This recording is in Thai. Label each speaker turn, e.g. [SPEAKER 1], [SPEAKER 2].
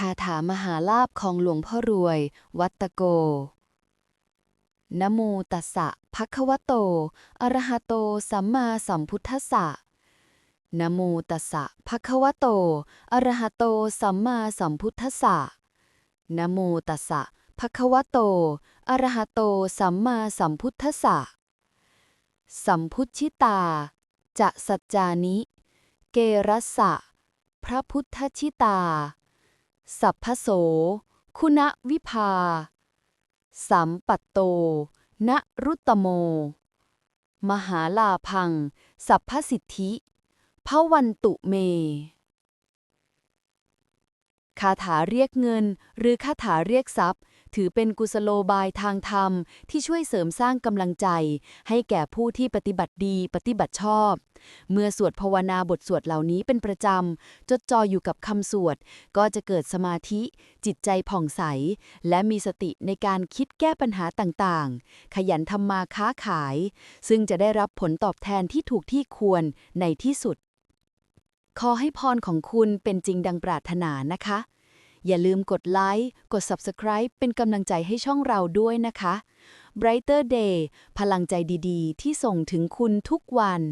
[SPEAKER 1] คาถามหาลาภของหลวงพ่อรวย วัตโก นโมตัสสะภะคะวะโต อะระหะโต สัมมาสัมพุทธัสสะนโมตัสสะภะคะวะโต อะระหะโต สัมมาสัมพุทธัสสะนโมตัสสะภะคะวะโต อะระหะโต สัมมาสัมพุทธัสสะ สัมพุทธิตา จะสัจจานิ เกรัสสะ พระพุทธชิตา สัพพโส คุณวิภา สัมปัตโตนรุตตโม มหาลาพัง สัพพสิทธิพวันตุเม คาถาเรียกเงิน หรือคาถาเรียกทรัพย์ ถือเป็นกุศโลบายทางธรรม ที่ช่วยเสริมสร้างกำลังใจ ให้แก่ผู้ที่ปฏิบัติดีปฏิบัติชอบ เมื่อสวดภาวนาบทสวดเหล่านี้เป็นประจำ จดจ่ออยู่กับคำสวด ก็จะเกิดสมาธิ จิตใจผ่องใส และมีสติในการคิดแก้ปัญหาต่างๆ ขยันทำมาค้าขาย ซึ่งจะได้รับผลตอบแทนที่ถูกที่ควรในที่สุด ขอให้พรของคุณเป็นจริงดังปรารถนานะคะ อย่าลืมกดไลค์ กด Subscribe เป็นกำลังใจให้ช่องเราด้วยนะคะ Brighter Day พลังใจดีๆ ที่ส่งถึงคุณทุกวัน